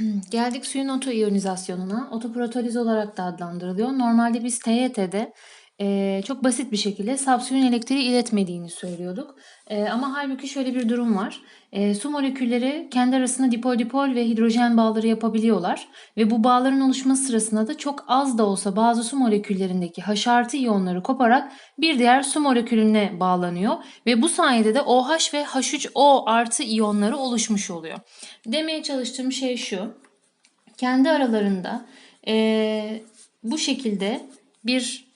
Geldik suyun otoiyonizasyonuna. Otoprotoliz olarak da adlandırılıyor. Normalde biz TYT'de çok basit bir şekilde saf suyun elektriği iletmediğini söylüyorduk. Ama halbuki şöyle bir durum var. Su molekülleri kendi arasında dipol dipol ve hidrojen bağları yapabiliyorlar. Ve bu bağların oluşması sırasında da çok az da olsa bazı su moleküllerindeki H artı iyonları koparak bir diğer su molekülüne bağlanıyor. Ve bu sayede de OH ve H3O artı iyonları oluşmuş oluyor. Demeye çalıştığım şey şu kendi aralarında eee, bu şekilde bir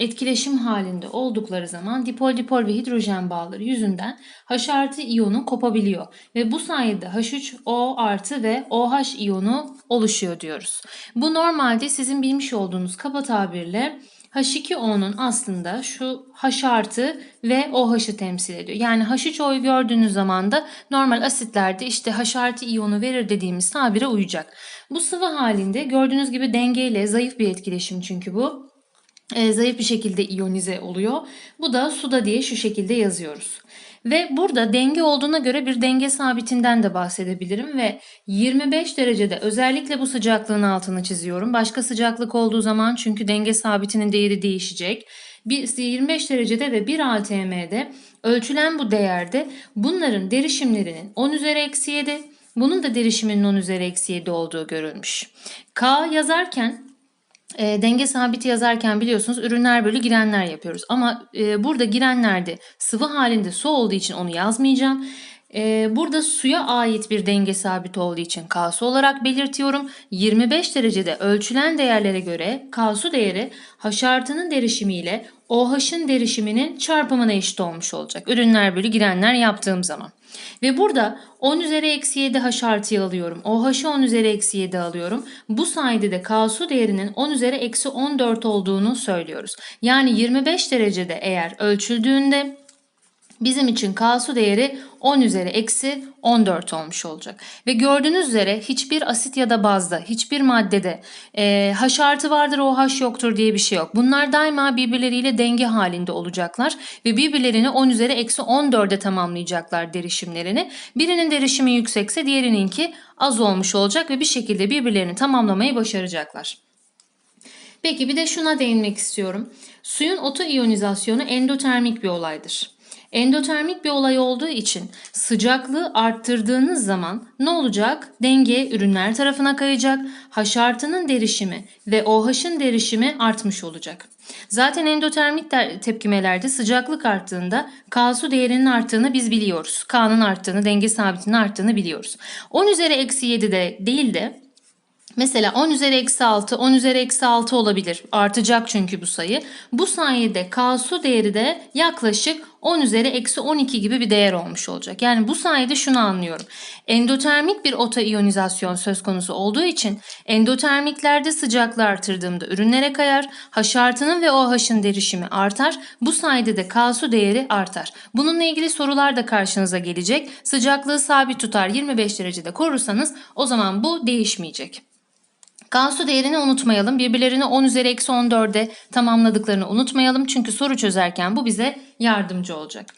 etkileşim halinde oldukları zaman dipol dipol ve hidrojen bağları yüzünden H artı iyonu kopabiliyor. Ve bu sayede H3O artı ve OH iyonu oluşuyor diyoruz. Bu normalde sizin bilmiş olduğunuz kaba tabirle H2O'nun aslında şu H artı ve OH'ı temsil ediyor. Yani H3O'yu gördüğünüz zaman da normal asitlerde işte H artı iyonu verir dediğimiz tabire uyacak. Bu sıvı halinde gördüğünüz gibi dengeyle zayıf bir etkileşim çünkü bu. Ee, zayıf bir şekilde iyonize oluyor. Bu da suda diye şu şekilde yazıyoruz. Ve burada denge olduğuna göre bir denge sabitinden de bahsedebilirim ve 25 derecede özellikle bu sıcaklığın altını çiziyorum. Başka sıcaklık olduğu zaman çünkü denge sabitinin değeri değişecek. Bir 25 derecede ve 1 atm'de ölçülen bu değerde bunların derişimlerinin 10 üzeri eksi 7, bunun da derişiminin 10 üzeri eksi 7 olduğu görülmüş. K yazarken e, denge sabiti yazarken biliyorsunuz ürünler bölü girenler yapıyoruz. Ama e, burada girenlerde sıvı halinde su olduğu için onu yazmayacağım. E, burada suya ait bir denge sabiti olduğu için K'su olarak belirtiyorum. 25 derecede ölçülen değerlere göre K'su değeri H artının derişimiyle OH'ın derişiminin çarpımına eşit olmuş olacak. Ürünler bölü girenler yaptığım zaman. Ve burada 10 üzeri eksi 7 H alıyorum. OH'ı 10 üzeri eksi 7 alıyorum. Bu sayede de K su değerinin 10 üzeri eksi 14 olduğunu söylüyoruz. Yani 25 derecede eğer ölçüldüğünde bizim için K su değeri 10 üzeri eksi 14 olmuş olacak. Ve gördüğünüz üzere hiçbir asit ya da bazda, hiçbir maddede e, H artı vardır OH yoktur diye bir şey yok. Bunlar daima birbirleriyle denge halinde olacaklar ve birbirlerini 10 üzeri eksi 14'e tamamlayacaklar derişimlerini. Birinin derişimi yüksekse diğerininki az olmuş olacak ve bir şekilde birbirlerini tamamlamayı başaracaklar. Peki bir de şuna değinmek istiyorum. Suyun otoiyonizasyonu endotermik bir olaydır. Endotermik bir olay olduğu için sıcaklığı arttırdığınız zaman ne olacak? Denge ürünler tarafına kayacak. H artının derişimi ve OH'ın derişimi artmış olacak. Zaten endotermik tepkimelerde sıcaklık arttığında K su değerinin arttığını biz biliyoruz. K'nın arttığını, denge sabitinin arttığını biliyoruz. 10 üzeri eksi 7'de değil de Mesela 10 üzeri eksi 6, 10 üzeri eksi 6 olabilir. Artacak çünkü bu sayı. Bu sayede K su değeri de yaklaşık 10 üzeri eksi 12 gibi bir değer olmuş olacak. Yani bu sayede şunu anlıyorum. Endotermik bir otoiyonizasyon söz konusu olduğu için endotermiklerde sıcaklığı artırdığımda ürünlere kayar. H artının ve OH'ın derişimi artar. Bu sayede de K su değeri artar. Bununla ilgili sorular da karşınıza gelecek. Sıcaklığı sabit tutar 25 derecede korursanız o zaman bu değişmeyecek. Gansu değerini unutmayalım. Birbirlerini 10 üzeri eksi 14'e tamamladıklarını unutmayalım. Çünkü soru çözerken bu bize yardımcı olacak.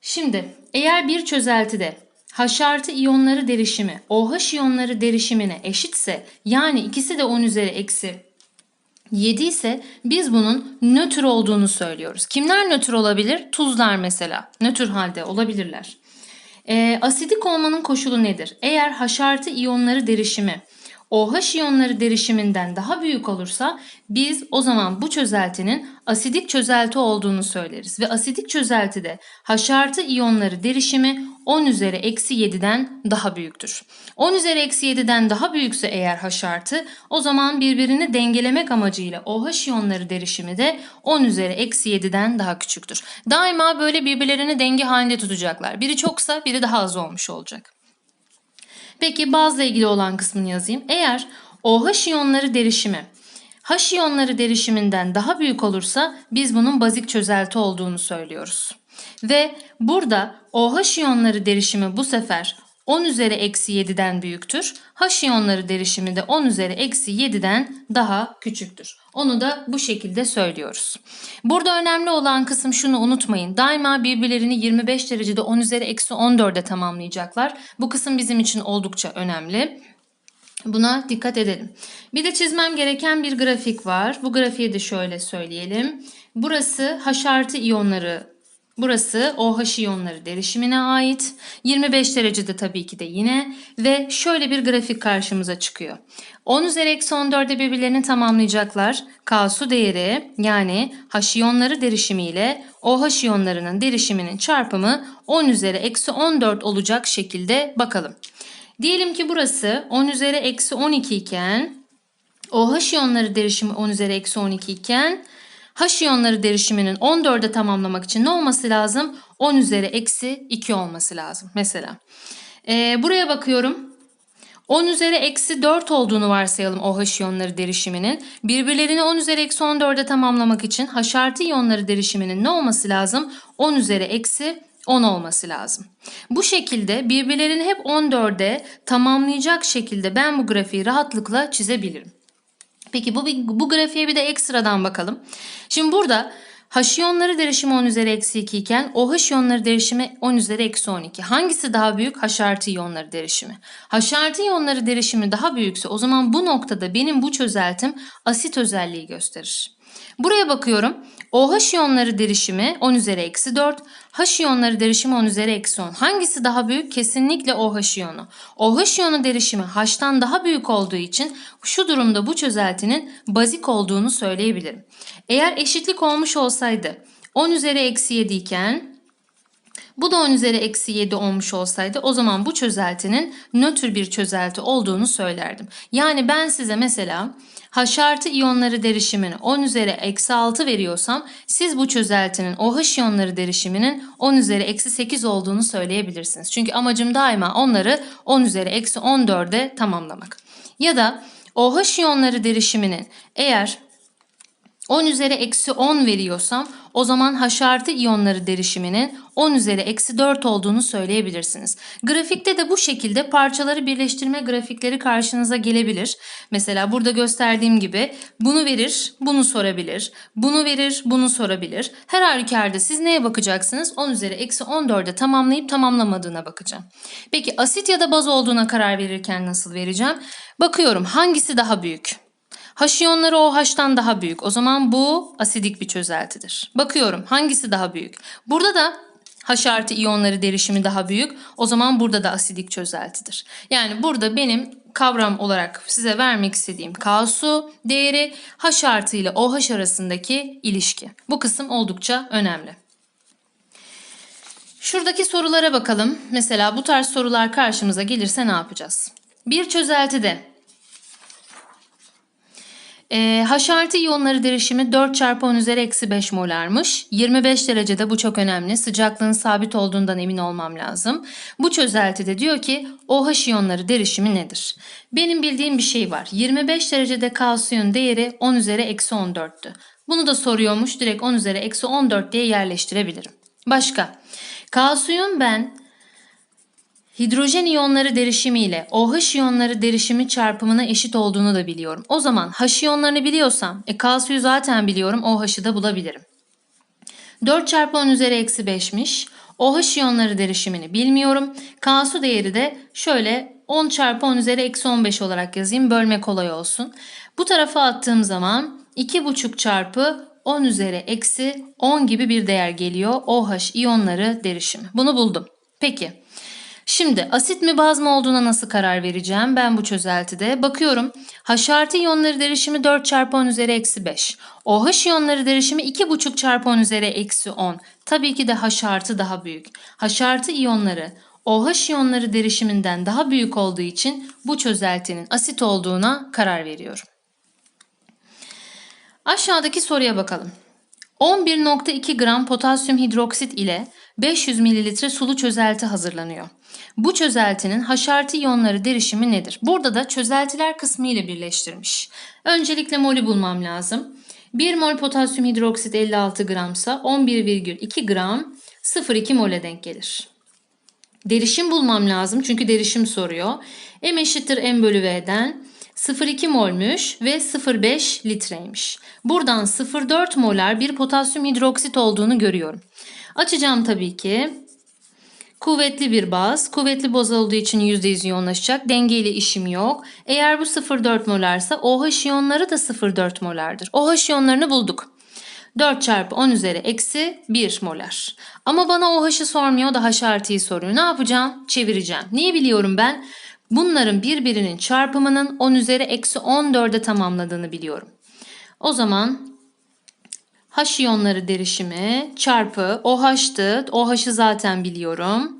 Şimdi eğer bir çözeltide H artı iyonları derişimi OH iyonları derişimine eşitse yani ikisi de 10 üzeri eksi 7 ise biz bunun nötr olduğunu söylüyoruz. Kimler nötr olabilir? Tuzlar mesela. Nötr halde olabilirler. E, asidik olmanın koşulu nedir? Eğer H artı iyonları derişimi OH iyonları derişiminden daha büyük olursa biz o zaman bu çözeltinin asidik çözelti olduğunu söyleriz. Ve asidik çözeltide H artı iyonları derişimi 10 üzeri eksi 7'den daha büyüktür. 10 üzeri eksi 7'den daha büyükse eğer H artı o zaman birbirini dengelemek amacıyla OH iyonları derişimi de 10 üzeri eksi 7'den daha küçüktür. Daima böyle birbirlerini denge halinde tutacaklar. Biri çoksa biri daha az olmuş olacak. Peki bazla ilgili olan kısmını yazayım. Eğer OH iyonları derişimi H iyonları derişiminden daha büyük olursa biz bunun bazik çözelti olduğunu söylüyoruz. Ve burada OH iyonları derişimi bu sefer 10 üzeri eksi 7'den büyüktür. H iyonları derişimi de 10 üzeri eksi 7'den daha küçüktür. Onu da bu şekilde söylüyoruz. Burada önemli olan kısım şunu unutmayın. Daima birbirlerini 25 derecede 10 üzeri eksi 14'e tamamlayacaklar. Bu kısım bizim için oldukça önemli. Buna dikkat edelim. Bir de çizmem gereken bir grafik var. Bu grafiği de şöyle söyleyelim. Burası H artı iyonları Burası OH iyonları derişimine ait. 25 derecede tabii ki de yine ve şöyle bir grafik karşımıza çıkıyor. 10 üzeri eksi 14'e birbirlerini tamamlayacaklar. K su değeri yani H iyonları derişimi ile OH iyonlarının derişiminin çarpımı 10 üzeri eksi 14 olacak şekilde bakalım. Diyelim ki burası 10 üzeri eksi 12 iken OH iyonları derişimi 10 üzeri eksi 12 iken H iyonları derişiminin 14'e tamamlamak için ne olması lazım? 10 üzeri eksi 2 olması lazım mesela. Ee, buraya bakıyorum. 10 üzeri eksi 4 olduğunu varsayalım OH iyonları derişiminin. Birbirlerini 10 üzeri eksi 14'e tamamlamak için H artı iyonları derişiminin ne olması lazım? 10 üzeri eksi 10 olması lazım. Bu şekilde birbirlerini hep 14'e tamamlayacak şekilde ben bu grafiği rahatlıkla çizebilirim. Peki bu, bu grafiğe bir de ekstradan bakalım. Şimdi burada H iyonları derişimi 10 üzeri eksi 2 iken OH iyonları derişimi 10 üzeri eksi 12. Hangisi daha büyük? H artı iyonları derişimi. H artı iyonları derişimi daha büyükse o zaman bu noktada benim bu çözeltim asit özelliği gösterir. Buraya bakıyorum. OH iyonları derişimi 10 üzeri eksi 4. H iyonları derişimi 10 üzeri eksi 10. Hangisi daha büyük? Kesinlikle OH iyonu. OH iyonu derişimi H'tan daha büyük olduğu için şu durumda bu çözeltinin bazik olduğunu söyleyebilirim. Eğer eşitlik olmuş olsaydı 10 üzeri eksi 7 iken bu da 10 üzeri eksi 7 olmuş olsaydı o zaman bu çözeltinin nötr bir çözelti olduğunu söylerdim. Yani ben size mesela H artı iyonları derişimini 10 üzeri eksi 6 veriyorsam siz bu çözeltinin OH iyonları derişiminin 10 üzeri eksi 8 olduğunu söyleyebilirsiniz. Çünkü amacım daima onları 10 üzeri eksi 14'e tamamlamak. Ya da OH iyonları derişiminin eğer 10 üzeri eksi 10 veriyorsam o zaman H artı iyonları derişiminin 10 üzeri eksi 4 olduğunu söyleyebilirsiniz. Grafikte de bu şekilde parçaları birleştirme grafikleri karşınıza gelebilir. Mesela burada gösterdiğim gibi bunu verir, bunu sorabilir. Bunu verir, bunu sorabilir. Her halükarda siz neye bakacaksınız? 10 üzeri eksi 14'e tamamlayıp tamamlamadığına bakacağım. Peki asit ya da baz olduğuna karar verirken nasıl vereceğim? Bakıyorum hangisi daha büyük? H iyonları OH'tan daha büyük. O zaman bu asidik bir çözeltidir. Bakıyorum hangisi daha büyük? Burada da H artı iyonları derişimi daha büyük. O zaman burada da asidik çözeltidir. Yani burada benim kavram olarak size vermek istediğim K su değeri H artı ile OH arasındaki ilişki. Bu kısım oldukça önemli. Şuradaki sorulara bakalım. Mesela bu tarz sorular karşımıza gelirse ne yapacağız? Bir çözeltide e, H artı iyonları derişimi 4 çarpı 10 üzeri eksi 5 molarmış. 25 derecede bu çok önemli. Sıcaklığın sabit olduğundan emin olmam lazım. Bu çözeltide diyor ki OH iyonları derişimi nedir? Benim bildiğim bir şey var. 25 derecede kalsiyum değeri 10 üzeri eksi 14'tü. Bunu da soruyormuş. Direkt 10 üzeri eksi 14 diye yerleştirebilirim. Başka. Kalsiyum ben Hidrojen iyonları derişimi ile OH iyonları derişimi çarpımına eşit olduğunu da biliyorum. O zaman H iyonlarını biliyorsam, e kalsiyu zaten biliyorum, OH'ı da bulabilirim. 4 çarpı 10 üzeri eksi 5'miş. OH iyonları derişimini bilmiyorum. K su değeri de şöyle 10 çarpı 10 üzeri eksi 15 olarak yazayım. Bölme kolay olsun. Bu tarafa attığım zaman 2,5 çarpı 10 üzeri eksi 10 gibi bir değer geliyor. OH iyonları derişimi. Bunu buldum. Peki. Şimdi asit mi baz mı olduğuna nasıl karar vereceğim? Ben bu çözeltide bakıyorum. H iyonları derişimi 4 çarpı 10 üzeri eksi 5. OH iyonları derişimi 2,5 çarpı 10 üzeri eksi 10. Tabii ki de H daha büyük. H iyonları OH iyonları derişiminden daha büyük olduğu için bu çözeltinin asit olduğuna karar veriyorum. Aşağıdaki soruya bakalım. 11.2 gram potasyum hidroksit ile 500 mililitre sulu çözelti hazırlanıyor. Bu çözeltinin haşartı iyonları derişimi nedir? Burada da çözeltiler kısmı ile birleştirmiş. Öncelikle molü bulmam lazım. 1 mol potasyum hidroksit 56 gramsa 11,2 gram 0,2 mole denk gelir. Derişim bulmam lazım çünkü derişim soruyor. M eşittir M bölü V'den 0,2 molmüş ve 0,5 litreymiş. Buradan 0,4 molar bir potasyum hidroksit olduğunu görüyorum. Açacağım tabii ki. Kuvvetli bir baz. Kuvvetli baz olduğu için %100 iyonlaşacak. Dengeyle işim yok. Eğer bu 0,4 molarsa OH iyonları da 0,4 molardır. OH iyonlarını bulduk. 4 çarpı 10 üzeri eksi 1 molar. Ama bana OH'ı sormuyor da H artıyı soruyor. Ne yapacağım? Çevireceğim. Niye biliyorum ben? Bunların birbirinin çarpımının 10 üzeri eksi 14'e tamamladığını biliyorum. O zaman H iyonları derişimi çarpı OH'tı. OH'ı zaten biliyorum.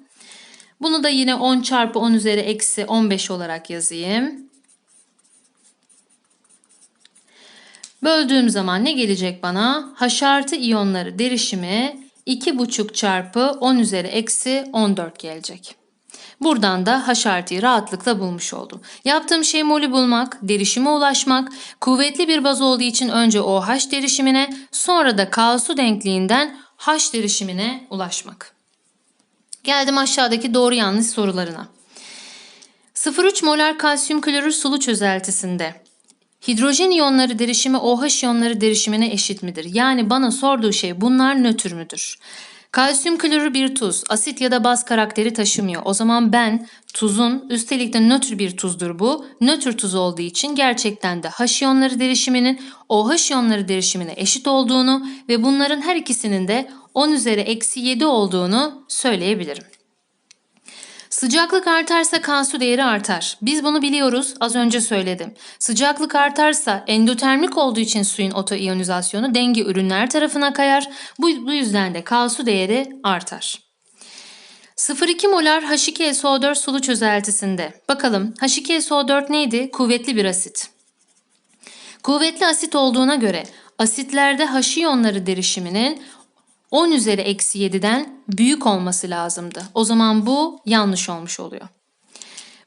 Bunu da yine 10 çarpı 10 üzeri eksi 15 olarak yazayım. Böldüğüm zaman ne gelecek bana? H artı iyonları derişimi 2,5 çarpı 10 üzeri eksi 14 gelecek. Buradan da H artıyı rahatlıkla bulmuş oldum. Yaptığım şey molü bulmak, derişime ulaşmak, kuvvetli bir baz olduğu için önce OH derişimine sonra da K su denkliğinden H derişimine ulaşmak. Geldim aşağıdaki doğru yanlış sorularına. 0,3 molar kalsiyum klorür sulu çözeltisinde hidrojen iyonları derişimi OH iyonları derişimine eşit midir? Yani bana sorduğu şey bunlar nötr müdür? Kalsiyum klorür bir tuz, asit ya da baz karakteri taşımıyor. O zaman ben tuzun, üstelik de nötr bir tuzdur bu, nötr tuz olduğu için gerçekten de H iyonları derişiminin OH iyonları derişimine eşit olduğunu ve bunların her ikisinin de 10 üzeri eksi 7 olduğunu söyleyebilirim. Sıcaklık artarsa K su değeri artar. Biz bunu biliyoruz. Az önce söyledim. Sıcaklık artarsa endotermik olduğu için suyun otoiyonizasyonu denge ürünler tarafına kayar. Bu, bu yüzden de K su değeri artar. 0,2 molar H2SO4 sulu çözeltisinde. Bakalım H2SO4 neydi? Kuvvetli bir asit. Kuvvetli asit olduğuna göre asitlerde H iyonları derişiminin 10 üzeri eksi 7'den büyük olması lazımdı. O zaman bu yanlış olmuş oluyor.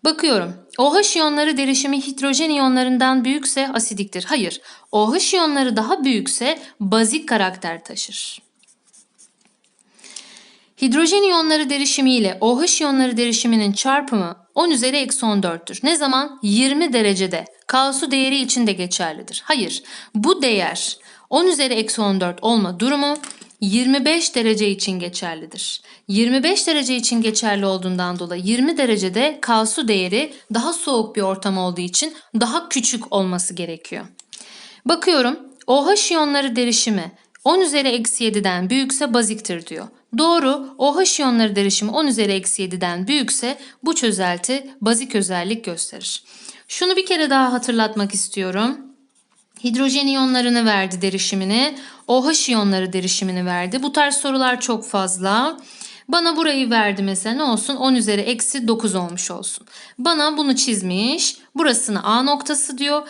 Bakıyorum. OH iyonları derişimi hidrojen iyonlarından büyükse asidiktir. Hayır. OH iyonları daha büyükse bazik karakter taşır. Hidrojen iyonları derişimi ile OH iyonları derişiminin çarpımı 10 üzeri eksi 14'tür. Ne zaman? 20 derecede. K su değeri için de geçerlidir. Hayır. Bu değer 10 üzeri eksi 14 olma durumu 25 derece için geçerlidir. 25 derece için geçerli olduğundan dolayı 20 derecede K su değeri daha soğuk bir ortam olduğu için daha küçük olması gerekiyor. Bakıyorum OH iyonları derişimi 10 üzeri eksi 7'den büyükse baziktir diyor. Doğru OH iyonları derişimi 10 üzeri eksi 7'den büyükse bu çözelti bazik özellik gösterir. Şunu bir kere daha hatırlatmak istiyorum. Hidrojen iyonlarını verdi derişimini. OH iyonları derişimini verdi. Bu tarz sorular çok fazla. Bana burayı verdi mesela ne olsun 10 üzeri eksi 9 olmuş olsun. Bana bunu çizmiş. Burasını A noktası diyor.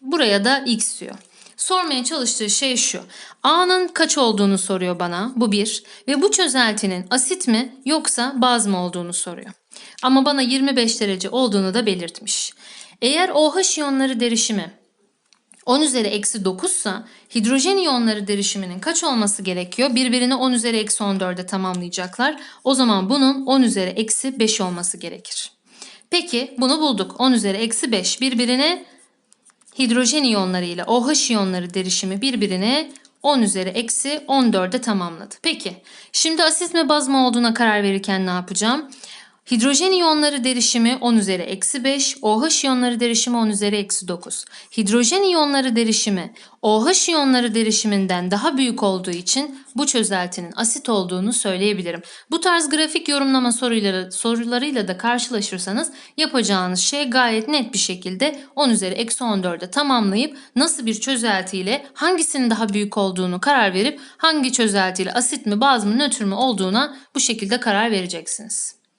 Buraya da X diyor. Sormaya çalıştığı şey şu. A'nın kaç olduğunu soruyor bana. Bu bir. Ve bu çözeltinin asit mi yoksa baz mı olduğunu soruyor. Ama bana 25 derece olduğunu da belirtmiş. Eğer OH iyonları derişimi 10 üzeri eksi 9 ise hidrojen iyonları derişiminin kaç olması gerekiyor? Birbirini 10 üzeri eksi 14'e tamamlayacaklar. O zaman bunun 10 üzeri eksi 5 olması gerekir. Peki bunu bulduk. 10 üzeri eksi 5 birbirine hidrojen iyonları ile OH iyonları derişimi birbirine 10 üzeri eksi 14'e tamamladı. Peki şimdi asit mi baz mı olduğuna karar verirken ne yapacağım? Hidrojen iyonları derişimi 10 üzeri eksi 5, OH iyonları derişimi 10 üzeri eksi 9. Hidrojen iyonları derişimi OH iyonları derişiminden daha büyük olduğu için bu çözeltinin asit olduğunu söyleyebilirim. Bu tarz grafik yorumlama soruları, sorularıyla da karşılaşırsanız yapacağınız şey gayet net bir şekilde 10 üzeri eksi 14'e tamamlayıp nasıl bir çözeltiyle hangisinin daha büyük olduğunu karar verip hangi çözeltiyle asit mi baz mı nötr mü olduğuna bu şekilde karar vereceksiniz.